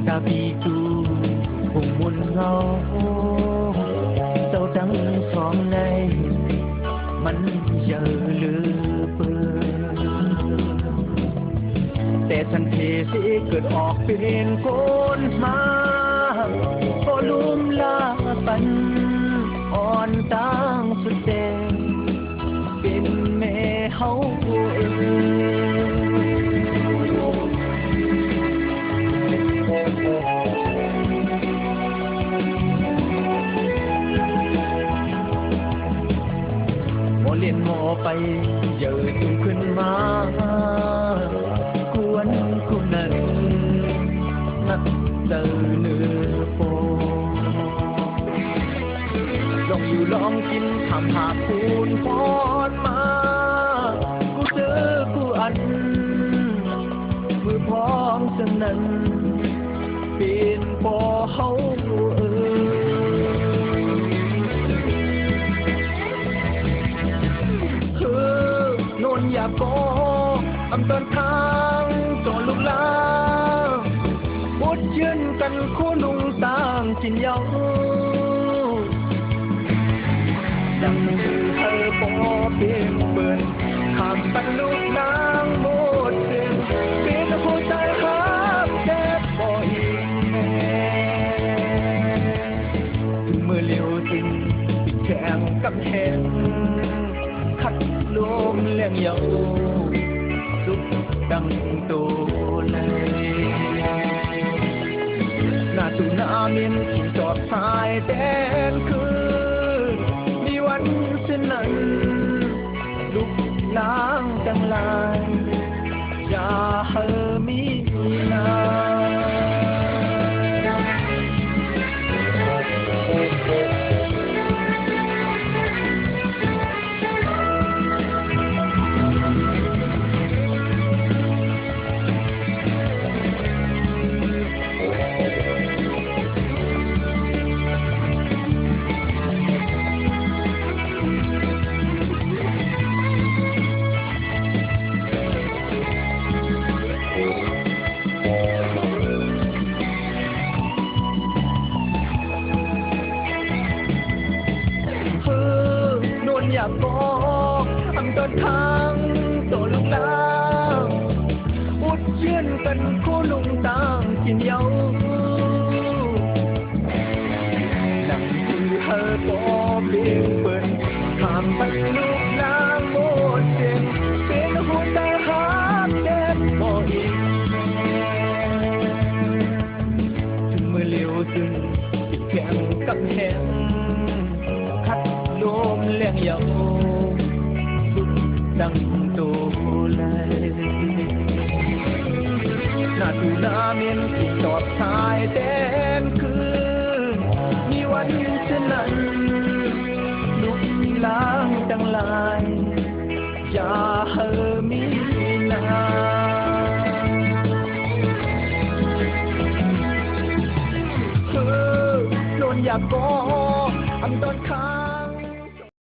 đã bị tu cùng muôn ngao sâu trắng xóm này มัน giờ ลือเปือแต่ทันทีสิเกิดออกเป็นคนมาก็ลุ่มลาปัน ไปเยอะจุงขึ้นมากวนคุนั้นนักเจอเนื้อโปลองอยู่ลองกินทำหาคูณพรมา กูเจอกูอัน มือพร้อมสนั้นเป็นปอเฮา อำเดินทางต่อลูกลาบดยืนกันคู่ลุงตางจินเยาดังคือเธอปอเป็นเปินขามปันลูกนางโมดเดินเป็นหัวใจฮักแค่บ่อีกแน่ถึงมือเลี้ยวจึงปิดแข่งกับแหงคัดลมเลี้ยงยาว สุขดังตูเลยหน้าตูนามินจอดสายแดนคือมีวันเส้นนั้นลุกล้างจังลายอย่าเฮอ บอกอำเดินทางตัวลุงลางอุดเยื่อนกันคู่ลุงตางกินเยานั่งคือเธอปอกเปลี่ยนเปิดข้ามไปลูก สุดดังตูเลยหน้าตูหน้าเมียนที่จอดชายแดนคือมีวันเช่นนั้นลุกล้างจังลายอย่าเฮอมีนาคือนอยากกออำต้น